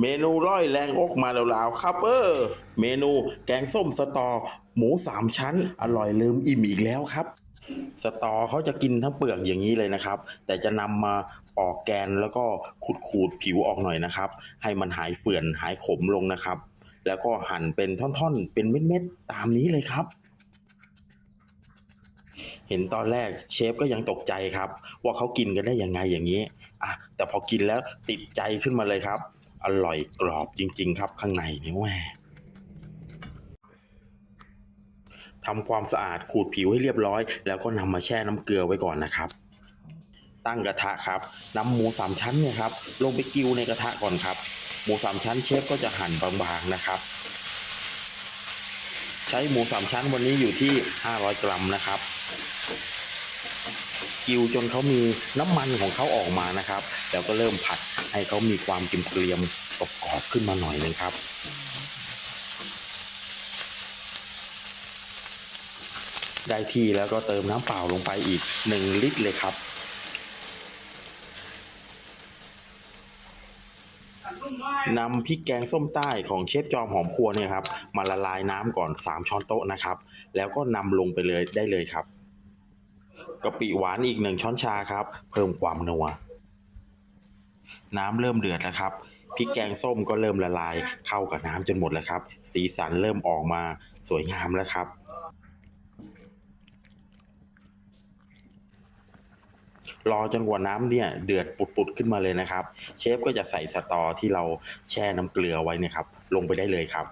เมนูร้อยแรงอกมาล้วๆครับเออเมนูแกงส้มสตอ หมูสามชั้น อร่อยลืมอิ่มอีกแล้วครับ สตอเขาจะกินทั้งเปลือกอย่างนี้เลยนะครับ แต่จะนำมาปอกแกนแล้วก็ขูดขูดผิวออกหน่อยนะครับ ให้มันหายเฟื่อนหายขมลงนะครับ แล้วก็หั่นเป็นท่อนๆ เป็นเม็ดๆ ตามนี้เลยครับเห็นตอนแรกเชฟก็ยังตกใจครับ ว่าเขากินกันได้ยังไงอย่างนี้อะแต่พอกินแล้วติดใจขึ้นมาเลยครับ อร่อยกรอบจริง ๆ ครับข้างในนี่แหวทำความสะอาดขูดผิวให้เรียบร้อย แล้วก็นำมาแช่น้ำเกลือไว้ก่อนนะครับ ตั้งกระทะครับนำหมูสามชั้นเนี่ยครับลงไปกิ้วในกระทะก่อนครับ หมูสามชั้นเชฟก็จะหั่นบางๆนะครับ ใช้หมูสามชั้นวันนี้อยู่ที่ 500 กรัมนะครับ กิวจนเขามีน้ำมันของเขาออกมานะครับ แล้วก็เริ่มผัดให้เขามีความเกรียมกรอบขึ้นมาหน่อยนึงครับได้ที่แล้วก็เติมน้ำเปล่าลงไปอีก 1 ลิตรเลยครับ นำพริกแกงส้มใต้ของเชฟจอมหอมครัวเนี่ยครับ มาละลายน้ำก่อน 3 ช้อนโต๊ะนะครับ แล้วก็นำลงไปเลยได้เลยครับ กะปิหวานอีกหนึ่งช้อนชาครับ เพิ่มความนัว น้ำเริ่มเดือดแล้วครับพริกแกงส้มก็เริ่มละลาย เข้ากับน้ำจนหมดแล้วครับ สีสันเริ่มออกมาสวยงามแล้วครับ รอจนกว่าน้ำเนี่ย เดือดปุดๆขึ้นมาเลยนะครับ เชฟก็จะใส่สตอที่เราแช่น้ำเกลือไว้เนี่ยครับ ลงไปได้เลยครับ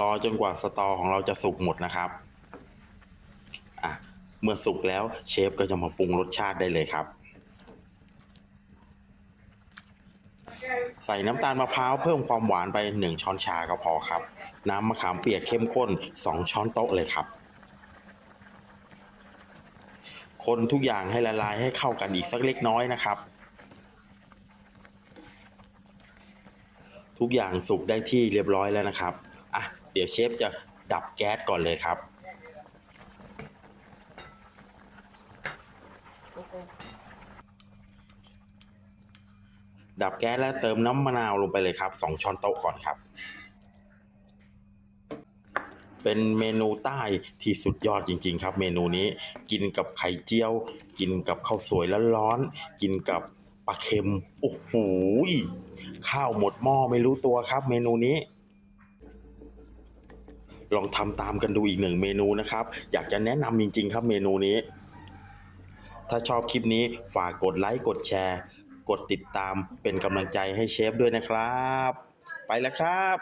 รอจนกว่าสตอของเราจะสุกหมดนะครับ เมื่อสุกแล้วเชฟก็จะมาปรุงรสชาติได้เลยครับ ใส่น้ำตาลมะพร้าวเพิ่มความหวานไป 1 ช้อนชาก็พอครับ น้ำมะขามเปียกเข้มข้น 2 ช้อนโต๊ะเลยครับ คนทุกอย่างให้ละลายให้เข้ากันอีกสักเล็กน้อยนะครับทุกอย่างสุกได้ที่เรียบร้อยแล้วนะครับ อะ เดี๋ยวเชฟจะดับแก๊สก่อนเลยครับ โกโก้ดับแก๊สแล้วเติมน้ำมะนาวลงไปเลยครับสองช้อนโต๊ะก่อนครับ เป็นเมนูใต้ที่สุดยอดจริง ๆ ครับ เมนูนี้กินกับไข่เจียว กินกับข้าวสวยร้อนๆกินกับปลาเค็มโอ้โหข้าวหมดหม้อไม่รู้ตัวครับ เมนูนี้ ลองทำตามกันดูอีกหนึ่งเมนูนะครับ อยากจะแนะนำจริง ๆ ครับเมนูนี้ ถ้าชอบคลิปนี้ฝากกดไลค์กดแชร์ กดติดตามเป็นกำลังใจให้เชฟด้วยนะครับ ไปแล้วครับ